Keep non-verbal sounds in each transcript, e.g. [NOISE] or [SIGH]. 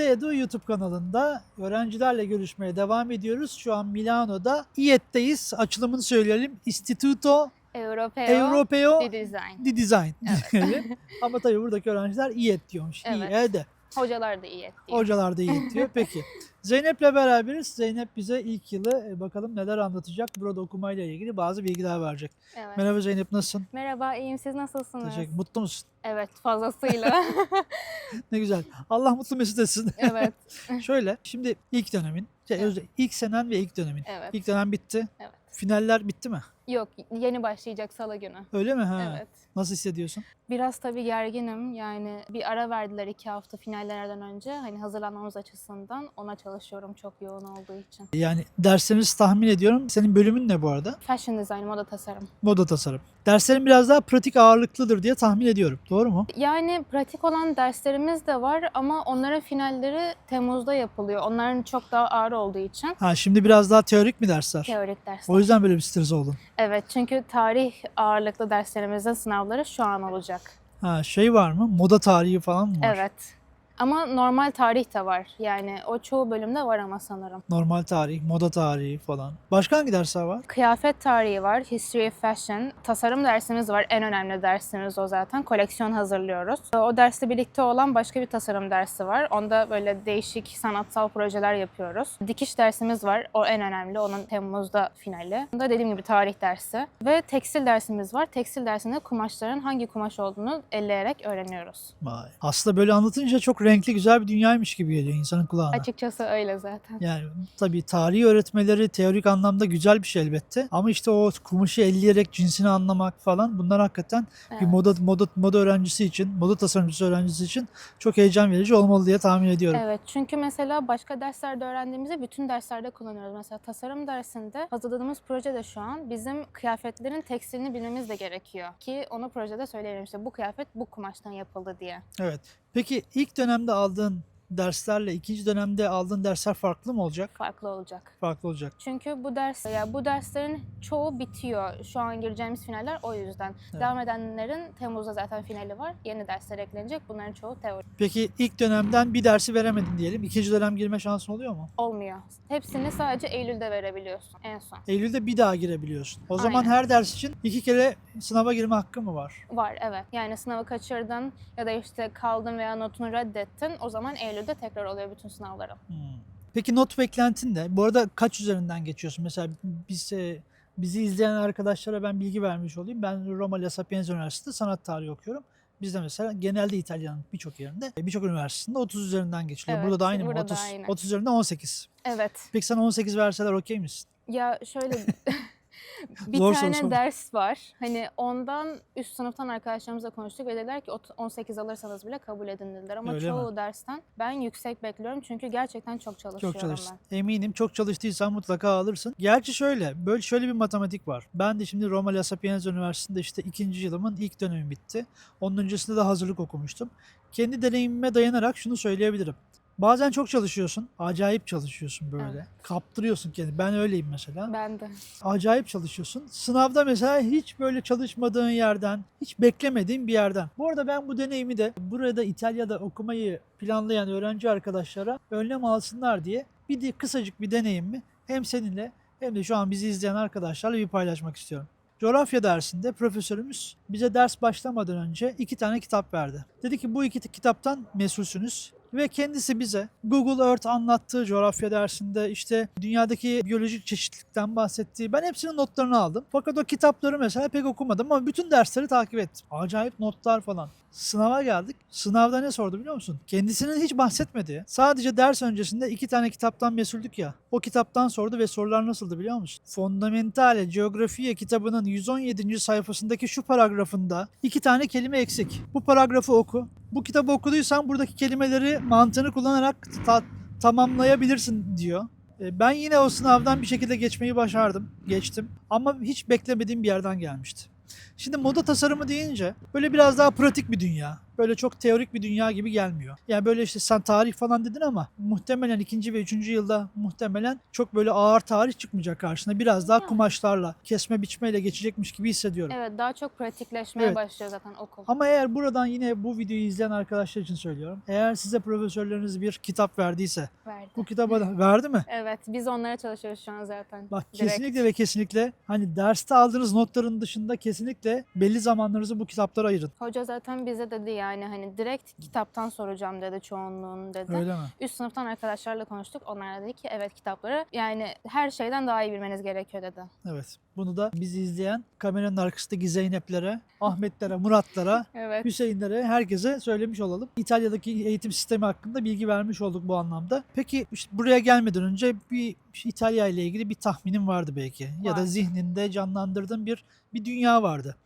Bize Edu YouTube kanalında öğrencilerle görüşmeye devam ediyoruz. Şu an Milano'da İET'teyiz. Açılımını söyleyelim. Istituto Europeo, Europeo di Design. di Design diyelim. [LAUGHS] Ama tabii buradaki öğrenciler İET diyormuş. Evet. İED. Hocalar da iyi diyor. Hocalar da İET diyor. Peki. [LAUGHS] Zeynep'le beraberiz. Zeynep bize ilk yılı e, bakalım neler anlatacak. Burada okumayla ilgili bazı bilgiler verecek. Evet. Merhaba Zeynep nasılsın? Merhaba, iyiyim. Siz nasılsınız? Teşekkür. Mutlu musun? Evet, fazlasıyla. [LAUGHS] Ne güzel. Allah mutlu mesut etsin. evet, [LAUGHS] Şöyle şimdi ilk dönemin, şey, Evet. ilk senen ve ilk dönemin. evet. İlk dönem bitti. Evet. Finaller bitti mi? Yok, yeni başlayacak salı günü. Öyle mi? Ha. Evet. Nasıl hissediyorsun? Biraz tabii gerginim. Yani bir ara verdiler iki hafta finallerden önce. Hani hazırlanmamız açısından ona çalışıyorum çok yoğun olduğu için. Yani derslerimizi tahmin ediyorum. Senin bölümün ne bu arada? Fashion design, moda tasarım. Moda tasarım. Derslerin biraz daha pratik ağırlıklıdır diye tahmin ediyorum. Doğru mu? Yani pratik olan derslerimiz de var ama onların finalleri Temmuz'da yapılıyor. Onların çok daha ağır olduğu için Ha şimdi biraz daha teorik mi dersler? teorik dersler. O yüzden böyle bir stres oldun. Evet çünkü tarih ağırlıklı derslerimizin sınavları şu an olacak. Ha şey var mı? Moda tarihi falan mı var? Evet. Ama normal tarih de var. Yani o çoğu bölümde var ama sanırım. Normal tarih, moda tarihi falan. Başka hangi dersler var? Kıyafet tarihi var, history of fashion. Tasarım dersimiz var. En önemli dersimiz o zaten. Koleksiyon hazırlıyoruz. O dersle birlikte olan başka bir tasarım dersi var. Onda böyle değişik sanatsal projeler yapıyoruz. Dikiş dersimiz var. O en önemli. Onun Temmuz'da finali. Onda dediğim gibi tarih dersi. Ve tekstil dersimiz var. Tekstil dersinde kumaşların hangi kumaş olduğunu elleyerek öğreniyoruz. Vay. Aslında böyle anlatınca çok renkli güzel bir dünyaymış gibi geliyor insanın kulağına. Açıkçası öyle zaten. Yani tabii tarihi öğretmeleri teorik anlamda güzel bir şey elbette. Ama işte o kumaşı elleyerek cinsini anlamak falan bunlar hakikaten bir Evet. moda moda moda öğrencisi için, moda tasarımcısı öğrencisi için çok heyecan verici olmalı diye tahmin ediyorum. Evet çünkü mesela başka derslerde öğrendiğimizi bütün derslerde kullanıyoruz. Mesela tasarım dersinde hazırladığımız projede şu an bizim kıyafetlerin tekstilini bilmemiz de gerekiyor. Ki onu projede söyleyelim işte bu kıyafet bu kumaştan yapıldı diye. Evet. Peki ilk dönemde aldığın derslerle ikinci dönemde aldığın dersler farklı mı olacak? Farklı olacak. Farklı olacak. Çünkü bu ders ya bu derslerin çoğu bitiyor. Şu an gireceğimiz finaller o yüzden. Evet. Devam edenlerin Temmuz'da zaten finali var. Yeni dersler eklenecek. Bunların çoğu teori. Peki ilk dönemden bir dersi veremedin diyelim. İkinci dönem girme şansın oluyor mu? Olmuyor. Hepsini sadece Eylül'de verebiliyorsun en son. Eylül'de bir daha girebiliyorsun. O zaman Aynen. her ders için iki kere sınava girme hakkı mı var? Var evet. Yani sınavı kaçırdın ya da işte kaldın veya notunu reddettin. O zaman Eylül'de tekrar oluyor bütün sınavların. Hmm. Peki not beklentin ne? Bu arada kaç üzerinden geçiyorsun? Mesela biz e, bizi izleyen arkadaşlara ben bilgi vermiş olayım. Ben Roma La Sapienza Üniversitesi'nde sanat tarihi okuyorum. Bizde mesela genelde İtalya'nın birçok yerinde, e, birçok üniversitesinde 30 üzerinden geçiliyor. Evet, burada da aynı mı? burada da 30, aynı. 30 üzerinden 18. Evet. Peki sana 18 verseler okey misin? Ya şöyle [LAUGHS] [LAUGHS] bir Zor tane ders var. Hani ondan üst sınıftan arkadaşlarımızla konuştuk ve dediler ki "Ot- 18 alırsanız bile kabul edin dediler. Ama Öyle mi? çoğu dersten ben yüksek bekliyorum çünkü gerçekten çok çalışıyorum Çok çalıştın. ben. Eminim çok çalıştıysan mutlaka alırsın. Gerçi şöyle, böyle şöyle bir matematik var. Ben de şimdi Roma La Sapienza Üniversitesi'nde işte ikinci yılımın ilk dönemi bitti. Onun öncesinde de hazırlık okumuştum. Kendi deneyimime dayanarak şunu söyleyebilirim. Bazen çok çalışıyorsun, acayip çalışıyorsun böyle. Evet. Kaptırıyorsun kendini. Ben öyleyim mesela. Ben de. Acayip çalışıyorsun. Sınavda mesela hiç böyle çalışmadığın yerden, hiç beklemediğin bir yerden. Bu arada ben bu deneyimi de burada İtalya'da okumayı planlayan öğrenci arkadaşlara önlem alsınlar diye bir de kısacık bir deneyimi hem seninle hem de şu an bizi izleyen arkadaşlarla bir paylaşmak istiyorum. Coğrafya dersinde profesörümüz bize ders başlamadan önce iki tane kitap verdi. Dedi ki bu iki kitaptan mesulsünüz ve kendisi bize Google Earth anlattığı coğrafya dersinde işte dünyadaki biyolojik çeşitlilikten bahsettiği ben hepsinin notlarını aldım. Fakat o kitapları mesela pek okumadım ama bütün dersleri takip ettim. Acayip notlar falan. Sınava geldik. Sınavda ne sordu biliyor musun? Kendisinin hiç bahsetmediği. Sadece ders öncesinde iki tane kitaptan mesuldük ya. O kitaptan sordu ve sorular nasıldı biliyor musun? Fondamentale Geografiye kitabının 117. sayfasındaki şu paragrafında iki tane kelime eksik. Bu paragrafı oku. Bu kitabı okuduysan buradaki kelimeleri mantığını kullanarak ta- tamamlayabilirsin diyor. E, Ben yine o sınavdan bir şekilde geçmeyi başardım. Geçtim. Ama hiç beklemediğim bir yerden gelmişti. Şimdi moda tasarımı deyince böyle biraz daha pratik bir dünya. Böyle çok teorik bir dünya gibi gelmiyor. Yani böyle işte sen tarih falan dedin ama muhtemelen ikinci ve üçüncü yılda muhtemelen çok böyle ağır tarih çıkmayacak karşına. Biraz daha kumaşlarla, kesme biçmeyle geçecekmiş gibi hissediyorum. Evet daha çok pratikleşmeye Evet. başlıyor zaten okul. Ama eğer buradan yine bu videoyu izleyen arkadaşlar için söylüyorum. Eğer size profesörleriniz bir kitap verdiyse Verdi. bu kitaba da verdi mi? Evet biz onlara çalışıyoruz şu an zaten. Bak Direkt. kesinlikle ve kesinlikle hani derste aldığınız notların dışında kesinlikle belli zamanlarınızı bu kitaplara ayırın. Hoca zaten bize dedi yani hani direkt kitaptan soracağım dedi çoğunluğunu dedi. Öyle mi? Üst sınıftan arkadaşlarla konuştuk. Onlar dedi ki evet kitapları yani her şeyden daha iyi bilmeniz gerekiyor dedi. Evet. Bunu da bizi izleyen kameranın arkasındaki Zeynep'lere, Ahmet'lere, Murat'lara, [LAUGHS] Evet. Hüseyin'lere herkese söylemiş olalım. İtalya'daki eğitim sistemi hakkında bilgi vermiş olduk bu anlamda. Peki işte buraya gelmeden önce bir İtalya ile ilgili bir tahminin vardı belki. Ya da Var. zihninde canlandırdığın bir bir dünya vardı.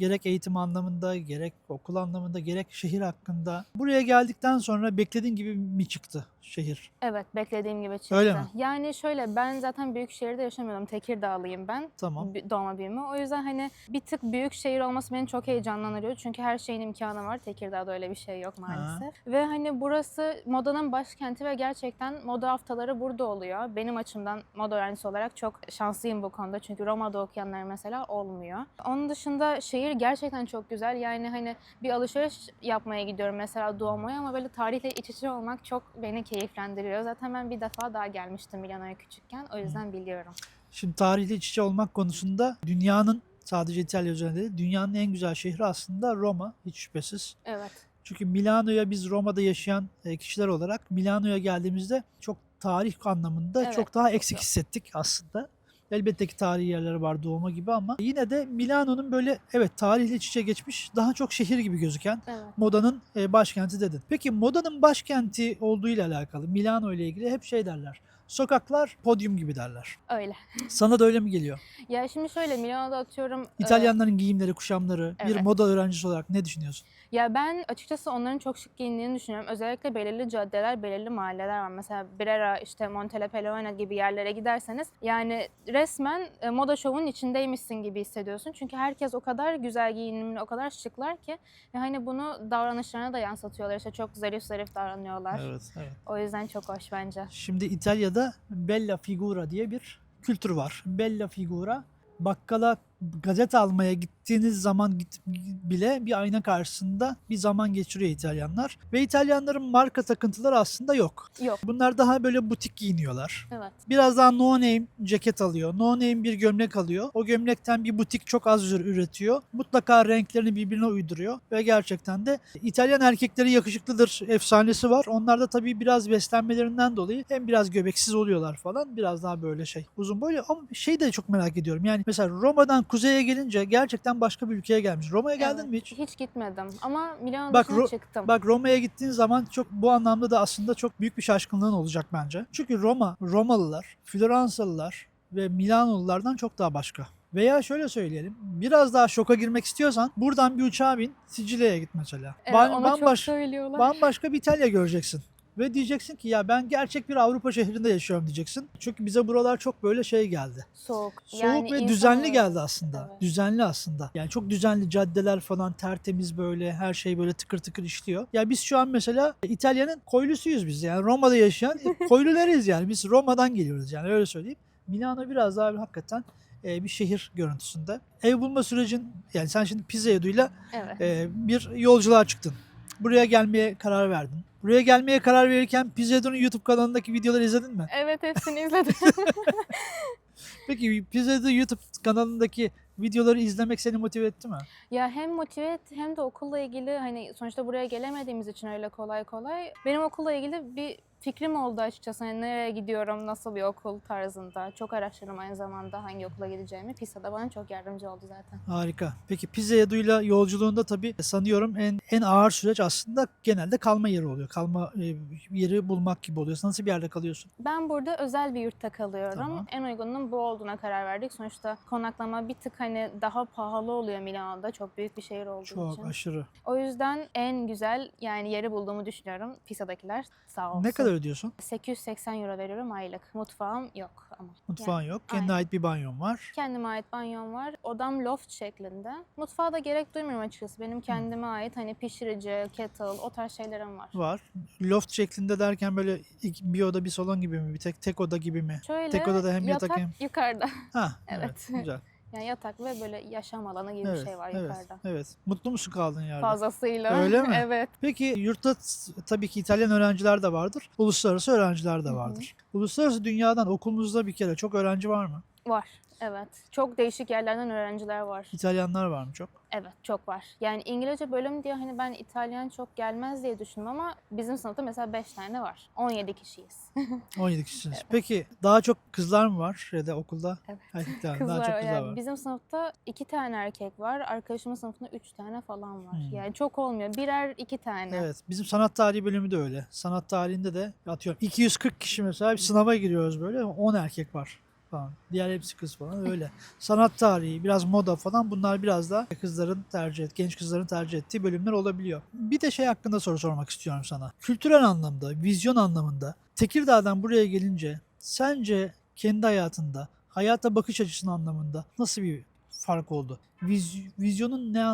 Gerek eğitim anlamında, gerek okul anlamında, gerek şehir hakkında. Buraya geldikten sonra beklediğin gibi mi çıktı şehir? Evet beklediğim gibi çıktı. Öyle mi? Yani şöyle ben zaten büyük şehirde yaşamıyorum. Tekirdağlıyım ben. Tamam. Bi- Doğma büyüme. O yüzden hani bir tık büyük şehir olması beni çok heyecanlandırıyor. Çünkü her şeyin imkanı var. Tekirdağ'da öyle bir şey yok maalesef. Ve hani burası modanın başkenti ve gerçekten moda haftaları burada oluyor. Benim açımdan moda öğrencisi olarak çok şanslıyım bu konuda. Çünkü Roma'da okuyanlar mesela olmuyor. Onun dışında şehir gerçekten çok güzel. Yani hani bir alışveriş yapmaya gidiyorum mesela Duomo'ya ama böyle tarihle iç içe olmak çok beni keyiflendiriyor. Zaten ben bir defa daha gelmiştim Milano'ya küçükken. O yüzden biliyorum. Şimdi tarihle iç içe olmak konusunda dünyanın sadece İtalya üzerinde değil, dünyanın en güzel şehri aslında Roma hiç şüphesiz. Evet. Çünkü Milano'ya biz Roma'da yaşayan e, kişiler olarak Milano'ya geldiğimizde çok tarih anlamında Evet, çok daha eksik hissettik aslında. Elbette ki tarihi yerleri var doğma gibi ama yine de Milano'nun böyle evet tarihle iç içe geçmiş daha çok şehir gibi gözüken Evet. modanın e, başkenti dedin. Peki modanın başkenti olduğuyla alakalı Milano ile ilgili hep şey derler. Sokaklar podyum gibi derler. Öyle. Sana da öyle mi geliyor? Ya şimdi şöyle Milano'da atıyorum. e, İtalyanların giyimleri, kuşamları bir Evet. moda öğrencisi olarak ne düşünüyorsun? Ya ben açıkçası onların çok şık giyindiğini düşünüyorum. Özellikle belirli caddeler, belirli mahalleler var. Mesela Brera, işte Monteleperoina gibi yerlere giderseniz yani resmen e, moda şovunun içindeymişsin gibi hissediyorsun. Çünkü herkes o kadar güzel giyinimli, o kadar şıklar ki ve hani bunu davranışlarına da yansıtıyorlar. İşte çok zarif zarif davranıyorlar. Evet, evet. O yüzden çok hoş bence. Şimdi İtalya'da bella figura diye bir kültür var. Bella figura bakkala gazete almaya gittiğiniz zaman git, bile bir ayna karşısında bir zaman geçiriyor İtalyanlar. Ve İtalyanların marka takıntıları aslında yok. Yok. Bunlar daha böyle butik giyiniyorlar. Evet. Biraz daha no name ceket alıyor. No name bir gömlek alıyor. O gömlekten bir butik çok az ür- üretiyor. Mutlaka renklerini birbirine uyduruyor. Ve gerçekten de İtalyan erkekleri yakışıklıdır efsanesi var. Onlar da tabii biraz beslenmelerinden dolayı hem biraz göbeksiz oluyorlar falan. Biraz daha böyle şey uzun boylu. Ama şey de çok merak ediyorum. Yani mesela Roma'dan kuzeye gelince gerçekten başka bir ülkeye gelmiş. Roma'ya geldin Evet. mi hiç? Hiç gitmedim ama Milano Bak, Ro- çıktım. Bak Roma'ya gittiğin zaman çok bu anlamda da aslında çok büyük bir şaşkınlığın olacak bence. Çünkü Roma, Romalılar, Floransalılar ve Milanolulardan çok daha başka. Veya şöyle söyleyelim. Biraz daha şoka girmek istiyorsan buradan bir uçağa bin Sicilya'ya git mesela. Evet, çok bambaş- bambaşka bir İtalya göreceksin. Ve diyeceksin ki ya ben gerçek bir Avrupa şehrinde yaşıyorum diyeceksin. Çünkü bize buralar çok böyle şey geldi. Soğuk. Soğuk Yani ve insan düzenli geldi aslında. Evet. Düzenli aslında. Yani çok düzenli caddeler falan tertemiz böyle her şey böyle tıkır tıkır işliyor. Ya biz şu an mesela İtalya'nın koylusuyuz biz yani Roma'da yaşayan [LAUGHS] koylularıyız yani biz Roma'dan geliyoruz yani öyle söyleyeyim. Milano biraz daha bir hakikaten e, bir şehir görüntüsünde. Ev bulma sürecin yani sen şimdi Pisa Edu'yla Evet. e, bir yolculuğa çıktın. Buraya gelmeye karar verdin. Buraya gelmeye karar verirken Pisa Edu'nun YouTube kanalındaki videoları izledin mi? Evet hepsini izledim. [LAUGHS] Peki Pisa Edu YouTube kanalındaki videoları izlemek seni motive etti mi? Ya hem motive etti hem de okulla ilgili hani sonuçta buraya gelemediğimiz için öyle kolay kolay. Benim okulla ilgili bir fikrim oldu açıkçası. Hani nereye gidiyorum, nasıl bir okul tarzında. Çok araştırdım aynı zamanda hangi okula gideceğimi. PISA da bana çok yardımcı oldu zaten. Harika. Peki Pisa Edu'yla yolculuğunda tabii sanıyorum en en ağır süreç aslında genelde kalma yeri oluyor. Kalma e, yeri bulmak gibi oluyor. Nasıl bir yerde kalıyorsun? Ben burada özel bir yurtta kalıyorum. Tamam. En uygununun bu olduğuna karar verdik. Sonuçta konaklama bir tık hani daha pahalı oluyor Milano'da. Çok büyük bir şehir olduğu Çok için. aşırı. O yüzden en güzel yani yeri bulduğumu düşünüyorum. PISA'dakiler sağ olsun. Ne kadar kadar ödüyorsun? 880 euro veriyorum aylık. Mutfağım yok ama. Mutfağın yok. aynen. Kendine ait bir banyon var. Kendime ait banyom var. Odam loft şeklinde. Mutfağa da gerek duymuyorum açıkçası. Benim kendime ait hani pişirici, kettle o tarz şeylerim var. Var. Loft şeklinde derken böyle bir oda bir salon gibi mi? Bir tek tek oda gibi mi? Şöyle Tek odada hem yatak hem- yukarıda. Ha, [LAUGHS] evet. Evet. Güzel. Yani yatak ve böyle yaşam alanı gibi Evet, bir şey var evet, yukarıda. evet. Mutlu musun kaldığın yerde? Fazlasıyla. Öyle mi? [LAUGHS] evet. Peki yurtta tabii ki İtalyan öğrenciler de vardır. Uluslararası öğrenciler de vardır. Uluslararası dünyadan okulunuzda bir kere çok öğrenci var mı? Var. Evet. Çok değişik yerlerden öğrenciler var. İtalyanlar var mı çok? Evet çok var. Yani İngilizce bölüm diye hani ben İtalyan çok gelmez diye düşündüm ama bizim sınıfta mesela 5 tane var. 17 kişiyiz. [LAUGHS] 17 kişisiniz. Peki daha çok kızlar mı var ya da okulda? Evet. Erkekler? [LAUGHS] Kızlar daha çok kızlar Yani var. Bizim sınıfta 2 tane erkek var. Arkadaşımın sınıfında 3 tane falan var. Hmm. Yani çok olmuyor. Birer iki tane. Evet. Bizim sanat tarihi bölümü de öyle. Sanat tarihinde de atıyorum 240 kişi mesela bir sınava giriyoruz böyle 10 erkek var falan. Diğer hepsi kız falan öyle. Sanat tarihi, biraz moda falan bunlar biraz da kızların tercih et, genç kızların tercih ettiği bölümler olabiliyor. Bir de şey hakkında soru sormak istiyorum sana. Kültürel anlamda, vizyon anlamında Tekirdağ'dan buraya gelince sence kendi hayatında, hayata bakış açısının anlamında nasıl bir fark oldu? Viz- vizyonun ne,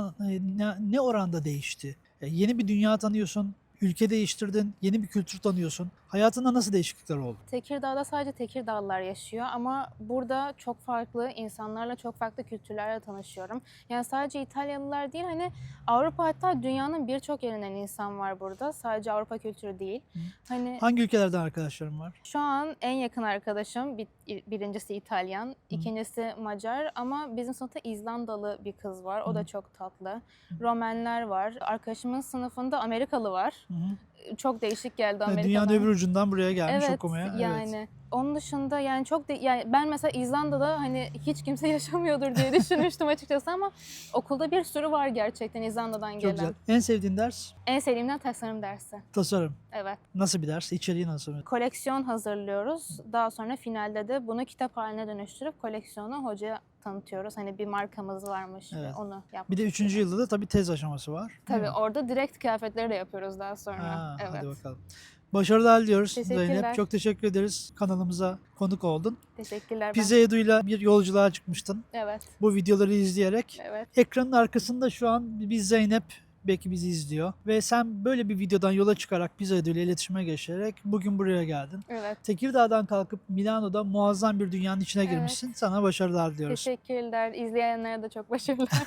ne, ne oranda değişti? E, yeni bir dünya tanıyorsun, ülke değiştirdin, yeni bir kültür tanıyorsun. Hayatında nasıl değişiklikler oldu? Tekirdağ'da sadece Tekirdağlılar yaşıyor ama burada çok farklı insanlarla, çok farklı kültürlerle tanışıyorum. Yani sadece İtalyalılar değil hani Avrupa hatta dünyanın birçok yerinden insan var burada. Sadece Avrupa kültürü değil. Hı. Hani Hangi ülkelerden arkadaşlarım var? şu an en yakın arkadaşım bir, birincisi İtalyan, ikincisi Macar ama bizim sınıfta İzlandalı bir kız var. O Hı. da çok tatlı. Romenler var. Arkadaşımın sınıfında Amerikalı var. Hı hı. Çok değişik geldi Amerika'dan. Dünyanın öbür ucundan buraya gelmiş evet, okumaya. yani Evet. onun dışında yani çok de, yani ben mesela İzlanda'da hani hiç kimse [LAUGHS] yaşamıyordur diye düşünmüştüm açıkçası ama okulda bir sürü var gerçekten İzlanda'dan Çok gelen. güzel. En sevdiğin ders? En sevdiğimden tasarım dersi. Tasarım. Evet. Nasıl bir ders? İçeriği nasıl? Koleksiyon hazırlıyoruz. Daha sonra finalde de bunu kitap haline dönüştürüp koleksiyonu hocaya tanıtıyoruz. Hani bir markamız varmış ve Evet. onu yapmak Bir de üçüncü yılda da tabii tez aşaması var. Tabii orada direkt kıyafetleri de yapıyoruz daha sonra. Ha, evet. Hadi bakalım. Başarılar diliyoruz Teşekkürler. Zeynep. Çok teşekkür ederiz kanalımıza konuk oldun. Teşekkürler. Pizza Edu'yla bir yolculuğa çıkmıştın. Evet. Bu videoları izleyerek. Evet. Ekranın arkasında şu an bir Zeynep belki bizi izliyor. Ve sen böyle bir videodan yola çıkarak Pizza Edu ile iletişime geçerek bugün buraya geldin. Evet. Tekirdağ'dan kalkıp Milano'da muazzam bir dünyanın içine Evet. girmişsin. Sana başarılar diliyoruz. Teşekkürler. İzleyenlere de çok başarılar. [LAUGHS]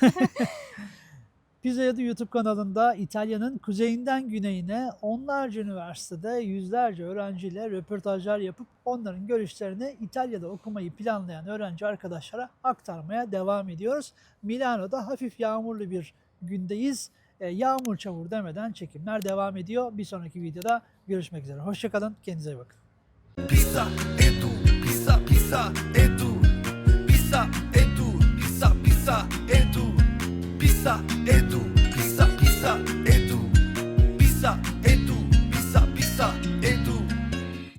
Pizza Edu YouTube kanalında İtalya'nın kuzeyinden güneyine onlarca üniversitede yüzlerce öğrenciyle röportajlar yapıp onların görüşlerini İtalya'da okumayı planlayan öğrenci arkadaşlara aktarmaya devam ediyoruz. Milano'da hafif yağmurlu bir gündeyiz. E, yağmur çamur demeden çekimler devam ediyor. Bir sonraki videoda görüşmek üzere. Hoşçakalın. Kendinize iyi bakın. Pizza Edu, pizza pizza Edu, pizza Edu, pizza pizza Edu, pizza.